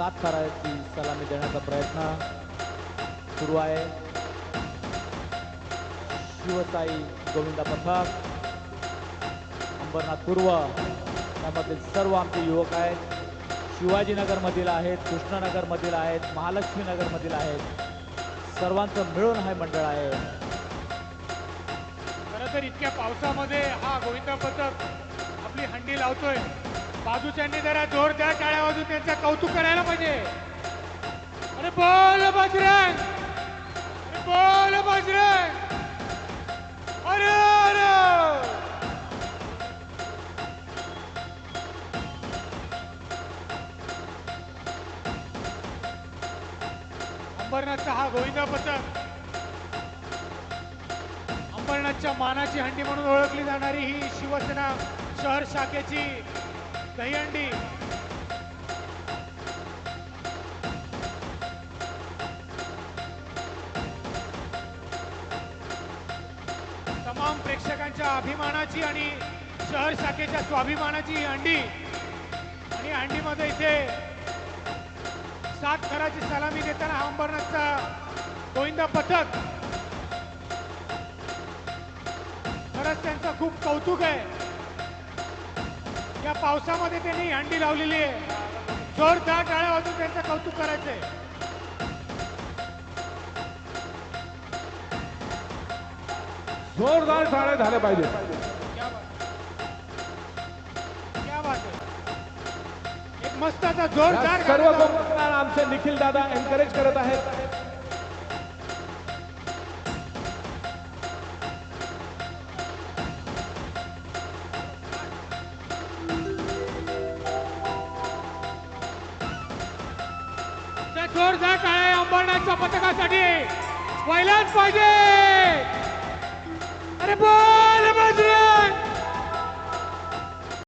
सात थराची सलामी देण्याचा प्रयत्न सुरू आहे शिवसाई गोविंदा पथक अंबरनाथ पूर्व त्यामधील सर्व आमचे युवक आहेत। शिवाजीनगरमधील आहेत कृष्णनगरमधील आहेत महालक्ष्मीनगरमधील आहेत। सर्वांचं मिळून हे मंडळ आहे। खरं तर इतक्या पावसामध्ये हा गोविंदा पथक आपली हंडी लावतोय। बाजूच्यांनी जरा जोर द्या वाजून त्यांचं कौतुक करायला पाहिजे. अरे बोल बजरंग. अरे बोल बजरंग. अरे अरे. अंबरनाथचा हा गोविंदा पथक. अंबरनाथच्या मानाची हंडी म्हणून ओळखली जाणारी ही शिवसेना शहर शाखेची दहीहंडी. प्रेक्षकांच्या अभिमानाची आणि शहर शाखेच्या स्वाभिमानाची ही हंडी आणि अंडीमध्ये हंडीमध्ये इथे सात थराची सलामी देताना हा अंबरनाथचा गोविंदा पथक. खरंच त्यांचं खूप कौतुक आहे. या पावसामध्ये त्यांनी अंडी हंडी लावलेली आहे. जोरदार टाळ्या वाजून त्यांचं कौतुक करायचंय. जोरदार टाळ्या झाल्या पाहिजे. क्या बात क्या बात आहे एक मस्त असा जोरदार सर्व आमचे निखिल दादा एनकरेज करत आहेत. जोरदार टाळ्या अंबरनाथच्या पथकासाठी. पहिलाच पाहिजे.